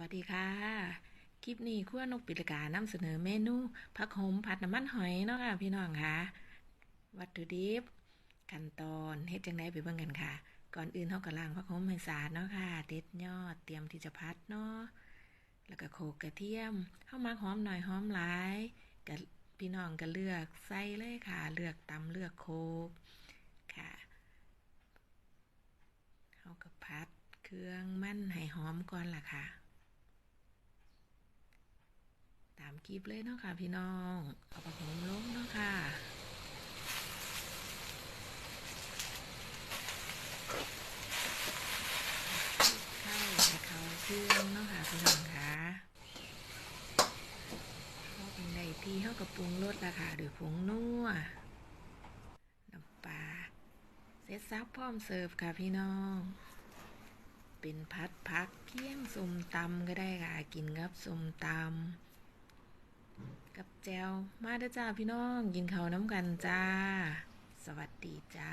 วัสดีค่ะ คลิปนี้ครัวนกปิดกานำเสนอเมนูผักโหมผัดน้ำมันหอยเนาะค่ะพี่น้องค่ะ วัตถุดิบขั้นตอนเฮ็ดจังไดไปเบิ่งกันค่ะ ก่อนอื่นเฮาก็ล้างผักโหมให้สะอาดเนาะค่ะเด็ดยอดเตรียมที่จะพัดเนาะแล้วก็โขลกกระเทียมเฮามักหอมหน่อยหอมหลายก็พี่น้องก็เลือกใส่เลยค่ะ เลือกตำเลือกโขลกค่ะเฮาก็พัดเครื่องมันให้หอมก่อนล่ะค่ะ ตามคลิปเลยเนาะค่ะพี่น้อง เอาผักโหมลงเนาะค่ะให้เขาเครื่องเนาะค่ะพี่น้องค่ะพอเป็นใดที่เขากับปรุงรสละค่ะด้วยผงนัวน้ำปลาเสร็จซับพร้อมเสิร์ฟค่ะพี่น้อง เป็นพัดพักเพียงสมตำก็ได้ค่ะ กินกับสมตำ กับแจวมาเด้อจ้าพี่น้อง กินข้าวน้ำกันจ้า สวัสดีจ้า